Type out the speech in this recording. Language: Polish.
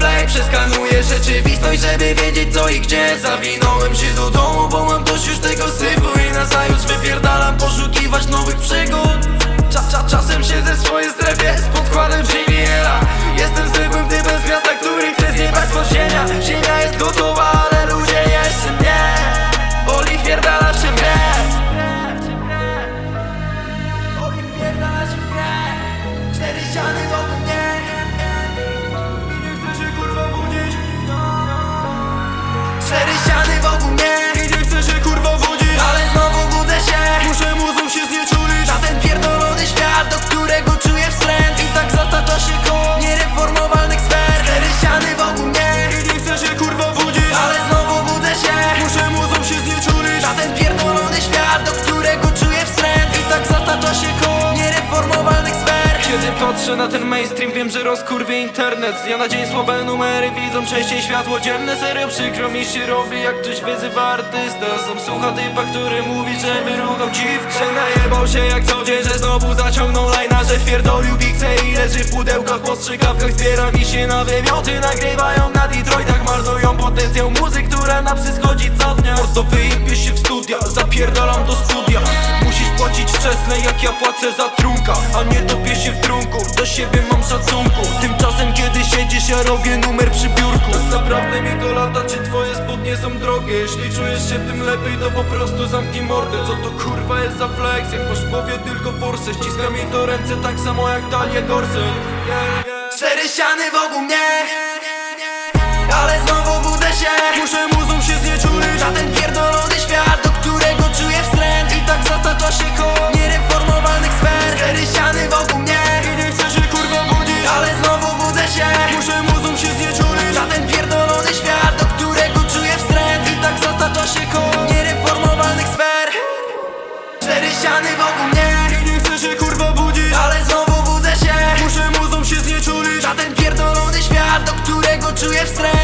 play. Przeskanuję rzeczywistość, żeby wiedzieć co i gdzie. Zawinąłem się do domu, bo mam dość już tego syfu. I na zajutrz wypierdalam poszukiwać nowych przygód. Cza, cza, Czasem siedzę w swojej strefie z podkładem Jestem zwykłym typem z miasta, który chce zjebać z ziemia Cztery ściany patrzę na ten mainstream wiem, że rozkurwie internet. Z dnia na dzień słabe numery widzą częściej światło dzienne. Serio przykro mi się robi jak ktoś wyzywa artysta. Są słucha typa, który mówi, że wyruchał dziwkę. Że najebał się jak co dzień, że znowu zaciągnął lajna Że wpierdolił bikce i leży w pudełkach. Po strzykawkach Zbiera mi się na wymioty, nagrywają na Detroitach Marnują potencjał muzyk, która na psy schodzi co dnia Mordo wyjebie się w studia, zapierdalam do studia Jak ja płacę za trunka A nie topię się w trunku, do siebie mam szacunku. Tymczasem kiedy siedzisz ja robię numer przy biurku. Tak naprawdę mi to lata, czy twoje spodnie są drogie? Jeśli czujesz się tym lepiej to po prostu zamknij mordę. Co to kurwa jest za flex, jak masz w głowie tylko forsę Ściska mi to ręce tak samo jak talie gorset Cztery ściany wokół mnie extremo.